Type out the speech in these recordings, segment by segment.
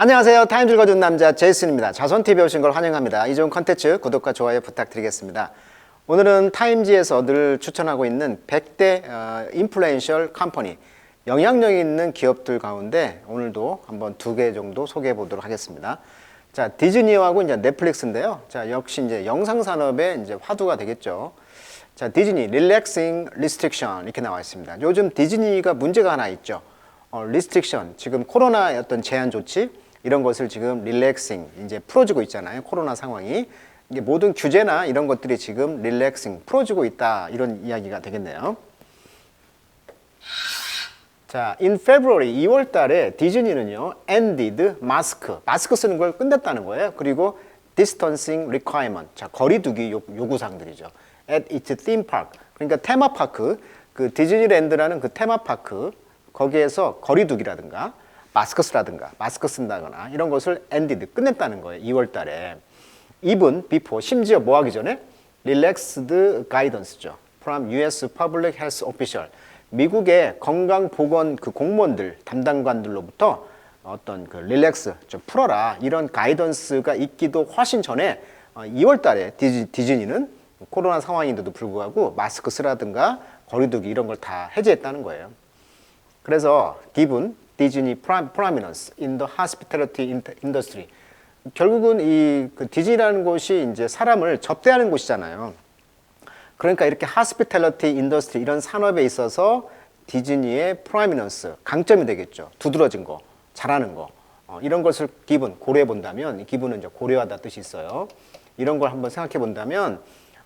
안녕하세요. 타임줄 거둔 남자 제이슨입니다. 자손TV 오신 걸 환영합니다. 이 좋은 컨텐츠 구독과 좋아요 부탁드리겠습니다. 오늘은 타임지에서 늘 추천하고 있는 100대 어, 인플루엔셜 컴퍼니, 영향력 있는 기업들 가운데 오늘도 한번 두 개 정도 소개해 보도록 하겠습니다. 자, 디즈니하고 이제 넷플릭스인데요. 자, 역시 이제 영상 산업의 이제 화두가 되겠죠. 자, 디즈니 릴렉싱 리스트릭션 이렇게 나와 있습니다. 요즘 디즈니가 문제가 하나 있죠. 어, 리스트릭션 지금 코로나의 어떤 제한 조치 이런 것을 지금 릴렉싱 이제 풀어주고 있잖아요. 코로나 상황이 이게 모든 규제나 이런 것들이 지금 릴렉싱 풀어주고 있다 이런 이야기가 되겠네요. 자, in February 2월 달에 디즈니는요, ended 마스크, 마스크 쓰는 걸 끝냈다는 거예요. 그리고 distancing requirement, 자, 거리두기 요, 요구사항들이죠. at its theme park, 그러니까 테마파크, 그 디즈니랜드라는 그 테마파크, 거기에서 거리두기라든가, 마스크 쓰라든가, 마스크 쓴다거나, 이런 것을 ended, 끝냈다는 거예요. 2월 달에. even before, 심지어 뭐 하기 전에? relaxed guidance죠. from US Public Health Official. 미국의 건강 보건 그 공무원들, 담당관들로부터 어떤 그 릴렉스, 좀 풀어라 이런 가이던스가 있기도 훨씬 전에 2월 달에 디즈, 디즈니는 코로나 상황인데도 불구하고 마스크 쓰라든가 거리두기 이런 걸 다 해제했다는 거예요. 그래서 given 디즈니 in the hospitality industry 결국은 이 그 디즈니라는 곳이 이제 사람을 접대하는 곳이잖아요. 그러니까 이렇게 하스피탈리티 인더스트리 이런 산업에 있어서 디즈니의 프라이미넌스 강점이 되겠죠. 두드러진 거, 잘하는 거 어, 이런 것을 기분 고려해 본다면 기분은 이제 고려하다 뜻이 있어요. 이런 걸 한번 생각해 본다면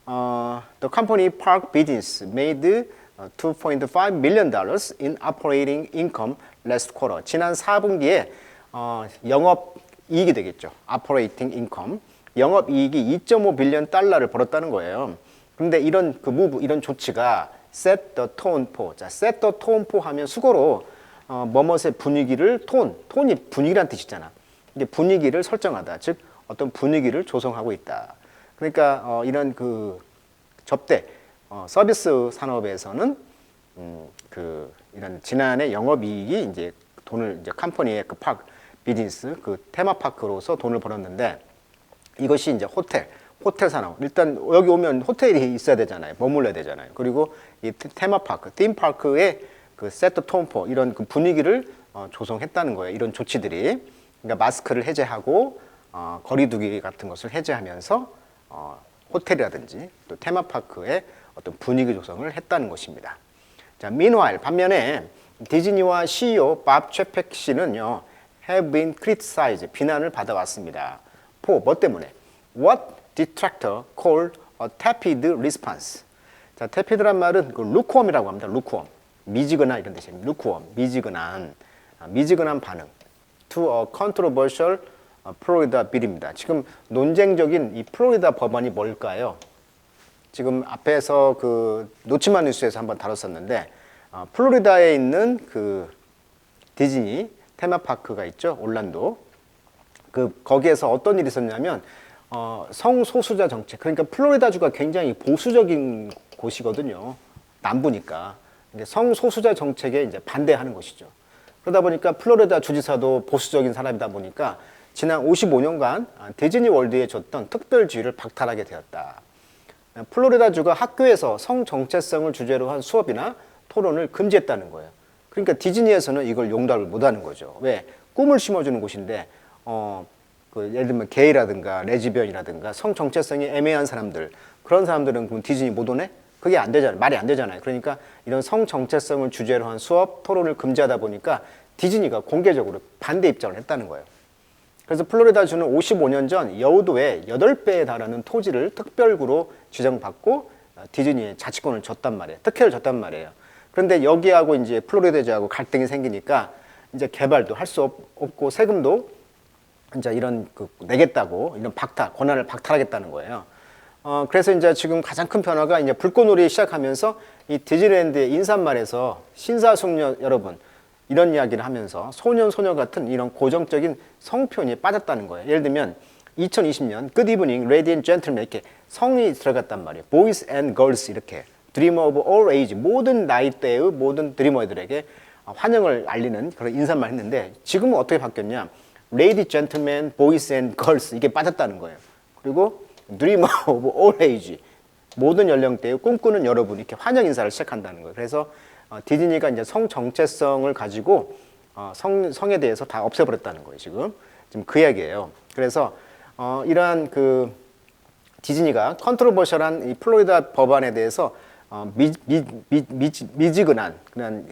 어, the company park business made 2.5 million dollars in operating income last quarter. 지난 4분기에 어, 영업 이익이 되겠죠. operating income 영업 이익이 2.5 빌리언 달러를 벌었다는 거예요. 근데 이런 그 무브 이런 조치가 set the tone for 자 set the tone for 하면 수고로 어, 뭐뭇의 분위기를 톤 톤이 분위기란 뜻이잖아 이게 분위기를 설정하다 즉 어떤 분위기를 조성하고 있다 그러니까 어, 이런 그 접대 어, 서비스 산업에서는 음, 그 이런 지난해 영업이익이 이제 돈을 이제 컴퍼니의 그 파크 비즈니스 그 테마파크로서 돈을 벌었는데 이것이 이제 호텔 호텔 산업. 일단 여기 오면 호텔이 있어야 되잖아요. 머물러야 되잖아요. 그리고 이 테마파크, 팀파크의 그 세트 톤포 이런 그 분위기를 어, 조성했다는 거예요. 이런 조치들이. 그러니까 마스크를 해제하고 어, 거리두기 같은 것을 해제하면서 어, 호텔이라든지 또 테마파크의 어떤 분위기 조성을 했다는 것입니다. 자, meanwhile 반면에 디즈니와 CEO 밥 최펙 씨는요, have been criticized 비난을 받아왔습니다. 포, 뭐 때문에? What detractor called a tepid response. 자, tepid란 말은 그 lukewarm이라고 합니다. lukewarm. 미지근한 이런 뜻입니다. lukewarm. 미지근한. 아, 미지근한 반응. to a controversial 플로리다 빌입니다. 지금 논쟁적인 이 플로리다 법안이 뭘까요? 지금 앞에서 그 노치마 뉴스에서 한번 다뤘었는데 어, 플로리다에 있는 그 디즈니 테마파크가 있죠. 올란도. 그 거기에서 어떤 일이 있었냐면 어, 성소수자 정책. 그러니까 플로리다주가 굉장히 보수적인 곳이거든요. 남부니까. 근데 성소수자 정책에 이제 반대하는 것이죠. 그러다 보니까 플로리다 주지사도 보수적인 사람이다 보니까 지난 55년간 디즈니 월드에 줬던 특별지위를 박탈하게 되었다. 플로리다주가 학교에서 성 정체성을 주제로 한 수업이나 토론을 금지했다는 거예요. 그러니까 디즈니에서는 이걸 용납을 못 하는 거죠. 왜? 꿈을 심어주는 곳인데 어, 그 예를 들면 게이라든가 레즈비언이라든가 성 정체성이 애매한 사람들 그런 사람들은 그럼 디즈니 못 오네? 그게 안 되잖아요. 말이 안 되잖아요. 그러니까 이런 성 정체성을 주제로 한 수업 토론을 금지하다 보니까 디즈니가 공개적으로 반대 입장을 했다는 거예요. 그래서 플로리다 주는 55년 전 여우도에 8배에 달하는 토지를 특별구로 지정받고 디즈니에 자치권을 줬단 말이에요. 특혜를 줬단 말이에요. 그런데 여기하고 이제 플로리다주하고 갈등이 생기니까 이제 개발도 할 수 없고 세금도 이제 이런 그 내겠다고 이런 박탈 권한을 박탈하겠다는 거예요. 어 그래서 이제 지금 가장 큰 변화가 이제 불꽃놀이 시작하면서 이 디즈니랜드의 인사말에서 신사숙녀 여러분 이런 이야기를 하면서 소년 소녀 같은 이런 고정적인 성표현이 빠졌다는 거예요. 예를 들면 2020년 Good Evening, Lady and Gentlemen 이렇게 성이 들어갔단 말이에요. Boys and Girls 이렇게 Dreamer of all age 모든 나이대의 모든 드리머들에게 환영을 알리는 그런 인사말 했는데 지금은 어떻게 바뀌었냐? Lady, Gentlemen, Boys and Girls 이게 빠졌다는 거예요. 그리고 Dreamer of All Age 모든 연령대의 꿈꾸는 여러분 이렇게 환영 인사를 시작한다는 거예요. 그래서 어, 디즈니가 이제 성 정체성을 가지고 어, 성, 성에 대해서 다 없애버렸다는 거예요. 지금 지금 그 이야기예요. 그래서 어, 이러한 그 디즈니가 컨트로버셜한 이 플로리다 법안에 대해서 어, 미, 미, 미, 미, 미지근한 그냥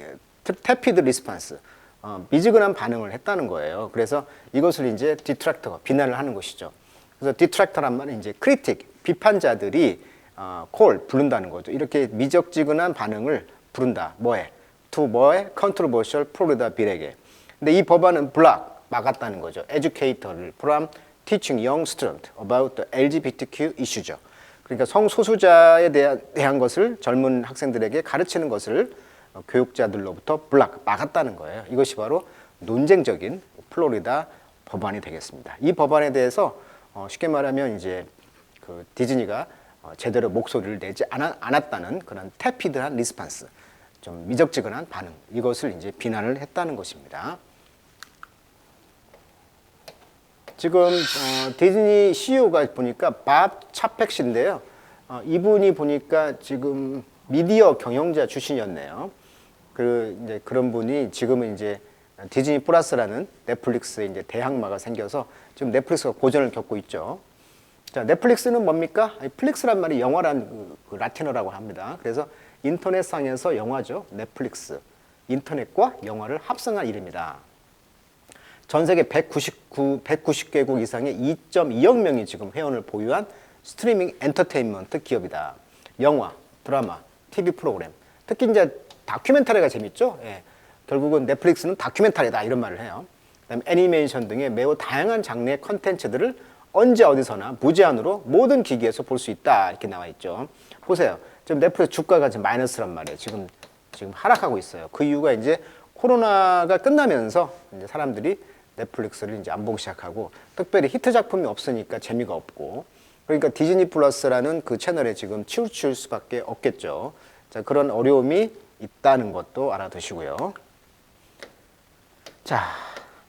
태피드 리스판스 어, 미지근한 반응을 했다는 거예요. 그래서 이것을 이제 디트랙터가 비난을 하는 것이죠. 그래서 디트랙터란 말은 이제 크리틱 비판자들이 어, 콜 부른다는 거죠. 이렇게 미적지근한 반응을 부른다. 뭐에? to 뭐에? 플로리다 빌에게. 근데 이 법안은 블락 막았다는 거죠. 에듀케이터를 from teaching young student about the LGBTQ 이슈죠. 그러니까 성소수자에 대한, 대한 것을 젊은 학생들에게 가르치는 것을 어, 교육자들로부터 블락 막았다는 거예요. 이것이 바로 논쟁적인 플로리다 법안이 되겠습니다. 이 법안에 대해서 어, 쉽게 말하면 이제 그 디즈니가 어, 제대로 목소리를 내지 않았다는 그런 태피드한 리스판스, 좀 미적지근한 반응 이것을 이제 비난을 했다는 것입니다. 지금 어, 디즈니 CEO가 보니까 밥 차펙 씨인데요. 어, 이분이 보니까 지금 미디어 경영자 출신이었네요. 그 이제 그런 분이 지금은 이제 디즈니 플러스라는 넷플릭스의 이제 대항마가 생겨서 지금 넷플릭스가 고전을 겪고 있죠. 자, 넷플릭스는 뭡니까? 플릭스란 말이 영화란 그, 그 라틴어라고 합니다. 그래서 인터넷상에서 영화죠. 넷플릭스. 인터넷과 영화를 합성한 이름이다. 전 세계 199, 190개국 이상의 2.2억 명이 지금 회원을 보유한 스트리밍 엔터테인먼트 기업이다. 영화, 드라마, TV 프로그램. 특히 이제 다큐멘터리가 재밌죠? 예. 결국은 넷플릭스는 다큐멘터리다 이런 말을 해요. 그다음에 애니메이션 등의 매우 다양한 장르의 컨텐츠들을 언제 어디서나 무제한으로 모든 기기에서 볼 수 있다 이렇게 나와 있죠. 보세요. 지금 넷플릭스 주가가 지금 마이너스란 말이에요. 지금 지금 하락하고 있어요. 그 이유가 이제 코로나가 끝나면서 이제 사람들이 넷플릭스를 이제 안 보기 시작하고 특별히 히트 작품이 없으니까 재미가 없고 그러니까 디즈니 플러스라는 그 채널에 지금 치우칠 수밖에 없겠죠. 자, 그런 어려움이 있다는 것도 알아두시고요. 자,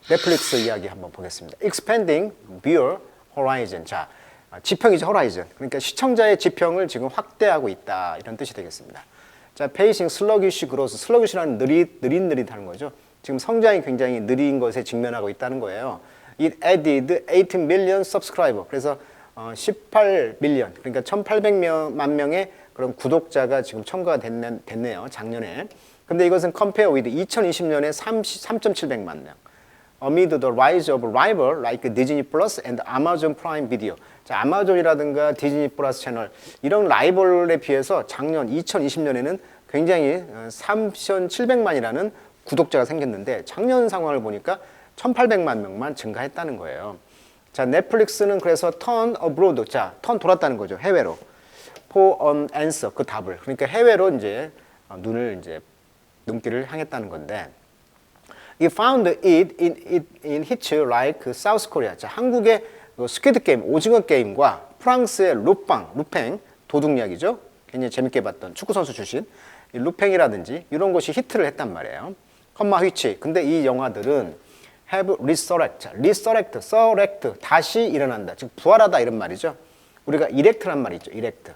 넷플릭스 이야기 한번 보겠습니다. Expanding viewer horizon. 자, 지평이죠, horizon. 그러니까 시청자의 지평을 지금 확대하고 있다. 이런 뜻이 되겠습니다. 자, pacing sluggish growth. sluggish라는 느릿, 느릿느릿하는 거죠. 지금 성장이 굉장히 느린 것에 직면하고 있다는 거예요. It added 18 million subscriber. 그래서 어, 18 밀리언, 그러니까 1,800만 명의 그런 구독자가 지금 첨가가 됐네, 됐네요. 작년에. 근데 이것은 compare with 2020년에 3.700만 명. Amid the rise of rival like Disney Plus and Amazon Prime Video. 자, 아마존이라든가 디즈니 플러스 채널 이런 라이벌에 비해서 작년 2020년에는 굉장히 3,700만이라는 구독자가 생겼는데 작년 상황을 보니까 1,800만 명만 증가했다는 거예요. 자, 넷플릭스는 그래서 turn abroad. 자, turn 돌았다는 거죠. 해외로. for an answer. 그 답을. 그러니까 해외로 이제 어, 눈을 이제 눈길을 향했다는 건데. It found it in, it in hits like South Korea. 자, 한국의 그 스퀴드 게임, 오징어 게임과 프랑스의 루팡, 루팽, 도둑약이죠. 굉장히 재밌게 봤던 축구 선수 출신 이 루팽이라든지 이런 것이 히트를 했단 말이에요. 컴마 휘치. 근데 이 영화들은 have resurrect, resurrect, surrect, 다시 일어난다. 즉 부활하다 이런 말이죠. 우리가 erect란 말이 있죠. erect.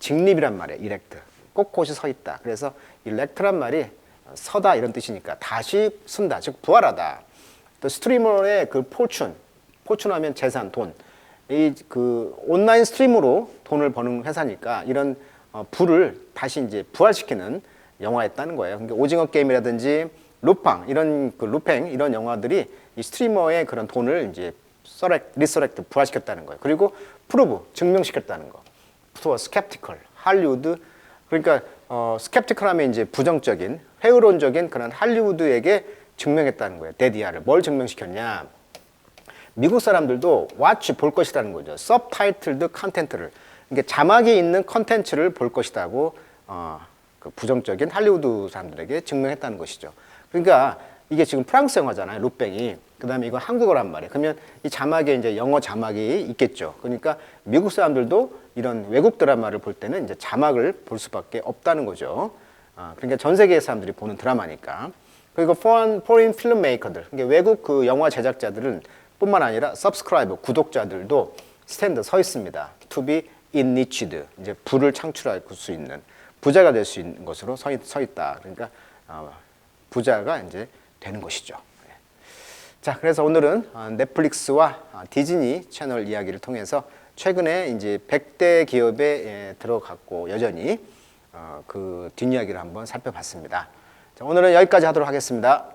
직립이란 말이에요. erect. 꼿꼿이 서 있다. 그래서 erect란 말이 서다 이런 뜻이니까 다시 쓴다. 즉 부활하다. 또 스트리머의 그 포춘, 포춘 하면 재산, 돈. 이 그 온라인 스트리머로 돈을 버는 회사니까 이런 어, 부를 다시 이제 부활시키는 영화였다는 거예요. 그러니까 오징어 게임이라든지 루팡 이런 그 루팽 이런 영화들이 이 스트리머의 그런 돈을 이제 서렉 리서렉트 부활시켰다는 거예요. 그리고 프루브 증명시켰다는 거. 투어 스캡티컬 할리우드 그러니까 어 스캡티컬하면 이제 부정적인 회의론적인 그런 할리우드에게 증명했다는 거예요. 데디아를 뭘 증명시켰냐? 미국 사람들도 watch 볼 것이라는 거죠. subtitled 컨텐츠를 그러니까 자막이 있는 컨텐츠를 볼 것이라고 어, 그 부정적인 할리우드 사람들에게 증명했다는 것이죠. 그러니까 이게 지금 프랑스 영화잖아요. 루팽이. 그다음에 이거 한국어란 말이에요. 그러면 이 자막에 이제 영어 자막이 있겠죠. 그러니까 미국 사람들도 이런 외국 드라마를 볼 때는 이제 자막을 볼 수밖에 없다는 거죠. 아, 그러니까 전 세계 사람들이 보는 드라마니까. 그리고 foreign, foreign filmmaker들, 이게 외국 그 영화 제작자들은 뿐만 아니라 subscriber, 구독자들도 스탠드 서 있습니다. To be enriched, 이제 부를 창출할 수 있는 부자가 될 수 있는 것으로 서, 있, 서 있다. 그러니까 어, 부자가 이제 되는 것이죠. 예. 자, 그래서 오늘은 어, 넷플릭스와 어, 디즈니 채널 이야기를 통해서 최근에 이제 100대 기업에 예, 들어갔고 여전히 어, 그 뒷이야기를 한번 살펴봤습니다. 자, 오늘은 여기까지 하도록 하겠습니다.